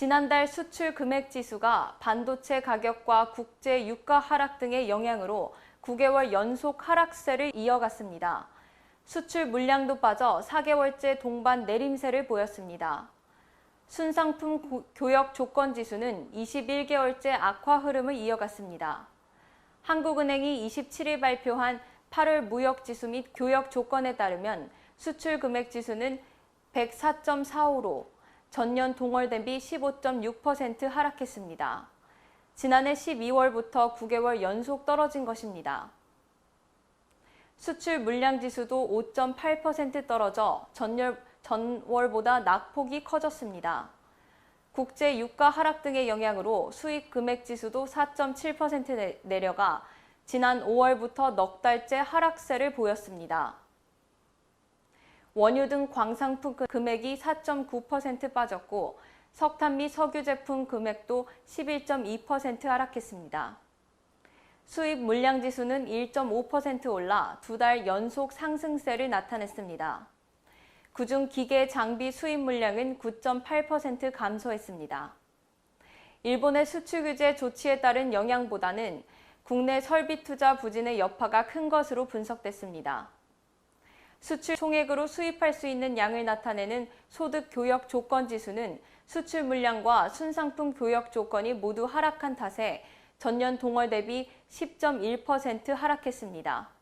지난달 수출 금액 지수가 반도체 가격과 국제 유가 하락 등의 영향으로 9개월 연속 하락세를 이어갔습니다. 수출 물량도 빠져 4개월째 동반 내림세를 보였습니다. 순상품 고- 교역 조건 지수는 21개월째 악화 흐름을 이어갔습니다. 한국은행이 27일 발표한 8월 무역 지수 및 교역 조건에 따르면 수출 금액 지수는 104.45로 전년 동월 대비 15.6% 하락했습니다. 지난해 12월부터 9개월 연속 떨어진 것입니다. 수출 물량 지수도 5.8% 떨어져 전월, 전월보다 낙폭이 커졌습니다. 국제 유가 하락 등의 영향으로 수입 금액 지수도 4.7% 내- 내려가 지난 5월부터 넉 달째 하락세를 보였습니다. 원유 등 광상품 그- 금액이 4.9% 빠졌고 석탄 및 석유 제품 금액도 11.2% 하락했습니다. 수입 물량 지수는 1.5% 올라 두 달 연속 상승세를 나타냈습니다. 그중 기계 장비 수입 물량은 9.8% 감소했습니다. 일본의 수출 규제 조치에 따른 영향보다는 국내 설비 투자 부진의 여파가 큰 것으로 분석됐습니다. 수출 총액으로 수입할 수 있는 양을 나타내는 소득 교역 조건 지수는 수출 물량과 순상품 교역 조건이 모두 하락한 탓에 전년 동월 대비 10.1% 하락했습니다.